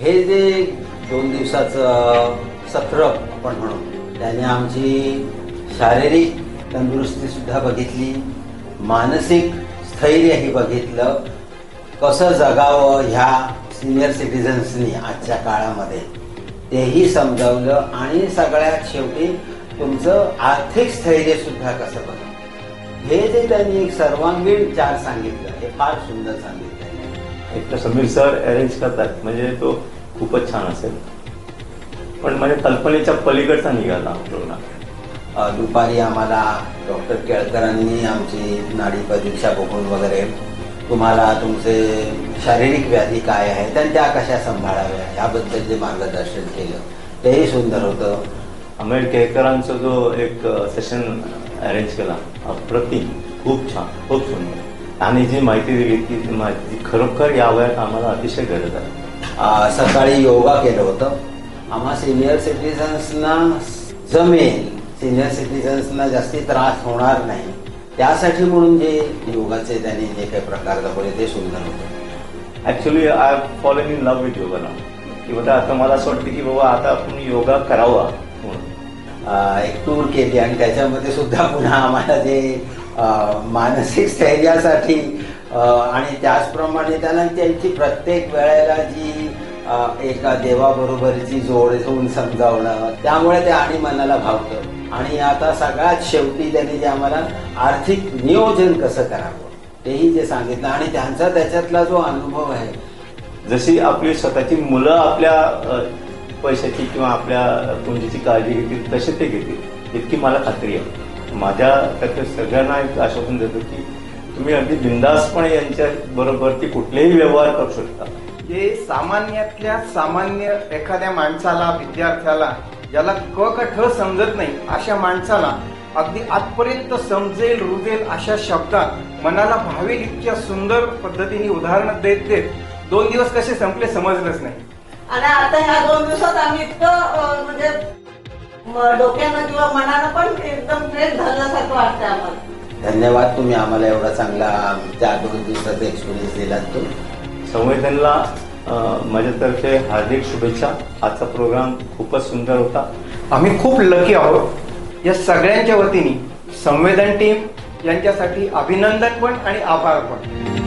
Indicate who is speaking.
Speaker 1: हे जे दोन दिवसाचं सत्र आपण म्हणू त्याने आमची शारीरिक तंदुरुस्ती सुद्धा बघितली मानसिक स्थैर्यही बघितलं. कसं जगावं ह्या सिनियर सिटीजन्सनी आजच्या काळामध्ये तेही समजावलं आणि सगळ्यात शेवटी तुमचं आर्थिक स्थैर्य सुद्धा कसं बघा हे जे त्यांनी एक सर्वांगीण चार सांगितलं हे फार सुंदर सांगितलं.
Speaker 2: एक तर समीर सर अरेंज करतात. म्हणजे तो खूपच छान असेल. पण म्हणजे कल्पनेच्या पलीकडचा निघाला प्रोग्राम
Speaker 1: दुपारी आम्हाला डॉक्टर केळकरांनी आमची नाडी परीक्षा बघून वगैरे तुम्हाला तुमचे शारीरिक व्याधी काय आहेत आणि त्या कशा सांभाळाव्या ह्याबद्दल जे मार्गदर्शन केलं तेही सुंदर होतं.
Speaker 2: अमेर केळकरांचा जो एक सेशन अरेंज केला अप्रतिम खूप छान खूप सुंदर. आणि जी माहिती दिली ती माहिती खरोखर या वयात आम्हाला अतिशय गरज आहे.
Speaker 1: सकाळी योगा केलं होतं. आम्हा सिनियर सिटीजन्सना जमेल. सिनियर सिटीजन्सना जास्ती त्रास होणार नाही. त्यासाठी म्हणून जे योगाचे त्यांनी जे काही प्रकार दाखवले ते सुंदर होते.
Speaker 2: Actually I fallen in love with yoga ना किंवा आता मला असं वाटतं की बाबा आता आपण योगा करावा
Speaker 1: एक टूर केली आणि त्याच्यामध्ये सुद्धा पुन्हा आम्हाला जे मानसिक स्थैर्यासाठी आणि त्याचप्रमाणे त्यांना त्यांची प्रत्येक वेळेला जी एका देवाबरोबरची जोड होऊन समजावणं त्यामुळे ते आणि मनाला भावतं. आणि आता सगळ्यात शेवटी त्यांनी जे आम्हाला आर्थिक नियोजन कसं करावं तेही जे सांगितलं. आणि त्यांचा त्याच्यातला जो अनुभव आहे
Speaker 2: जशी आपली स्वतःची मुलं आपल्या पैशाची किंवा आपल्या पुंजीची काळजी घेतील तसे ते घेतील इतकी मला खात्री आहे. माझ्या त्याच्या सगळ्यांना एक आश्वासन देतो की तुम्ही अगदी बिंदासपणे यांच्या बरोबर ती कुठलेही व्यवहार करू शकता.
Speaker 3: जे सामान्यातल्या सामान्य एखाद्या माणसाला विद्यार्थ्याला ज्याला क क ठ समजत नाही अशा माणसाला अगदी आजपर्यंत समजेल रुजेल अशा शब्दात मनाला भावेल इतक्या सुंदर पद्धतीने उदाहरणं देत देत दोन दिवस कसे संपले समजलंच नाही.
Speaker 4: आणि आता ह्या दोन दिवसात आम्ही इतकं म्हणजे डोक्यानं किंवा मनानं पण एकदम फ्रेश झाल्यासारखं वाटतं आम्हाला.
Speaker 1: धन्यवाद तुम्ही आम्हाला एवढा चांगला त्या दोन दिवसाचा एक्सपिरियन्स दिलात तो.
Speaker 2: संवेदनला माझ्यातर्फे हार्दिक शुभेच्छा. आजचा प्रोग्राम खूपच सुंदर होता.
Speaker 3: आम्ही खूप लकी आहोत. या सगळ्यांच्या वतीने संवेदन टीम यांच्यासाठी अभिनंदन पण आणि आभार पण.